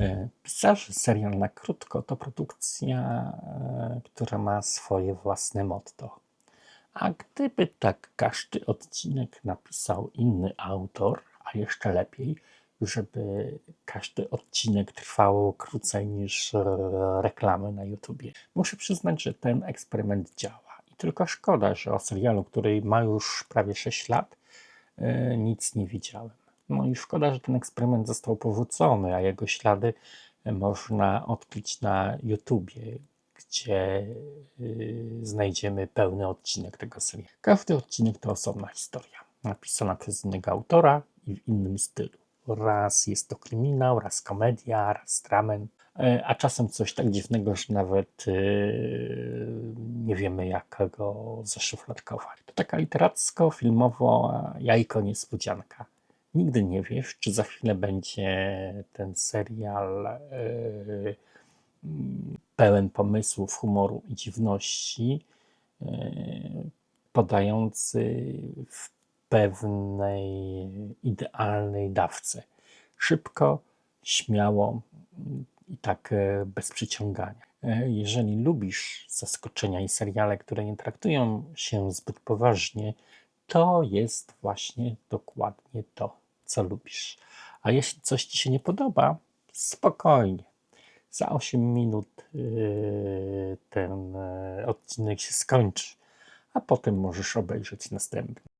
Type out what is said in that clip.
E, Pisarze serial na krótko to produkcja, e, która ma swoje własne motto. A gdyby tak każdy odcinek napisał inny autor, a jeszcze lepiej, żeby każdy odcinek trwał krócej niż e, reklamy na YouTubie. Muszę przyznać, że ten eksperyment działa. I tylko szkoda, że o serialu, który ma już prawie 6 lat, nic nie widziałem. No i szkoda, że ten eksperyment został powrócony, a jego ślady można odkryć na YouTubie, gdzie y, znajdziemy pełny odcinek tego serialu. Każdy odcinek to osobna historia, napisana przez innego autora i w innym stylu. Raz jest to kryminał, raz komedia, raz dramen, e, a czasem coś tak dziwnego, że nawet y, nie wiemy, jak go zaszufladkować. To taka literacko-filmowo jajko niespodzianka. Nigdy nie wiesz, czy za chwilę będzie ten serial y, mm, pełen pomysłów, humoru i dziwności, y, podający w pewnej idealnej dawce. Szybko, śmiało i tak e, bez przyciągania. E, Jeżeli lubisz zaskoczenia i seriale, które nie traktują się zbyt poważnie, to jest właśnie dokładnie to, co lubisz. A jeśli coś ci się nie podoba, spokojnie. Za 8 minut yy, ten e, odcinek się skończy, a potem możesz obejrzeć następny.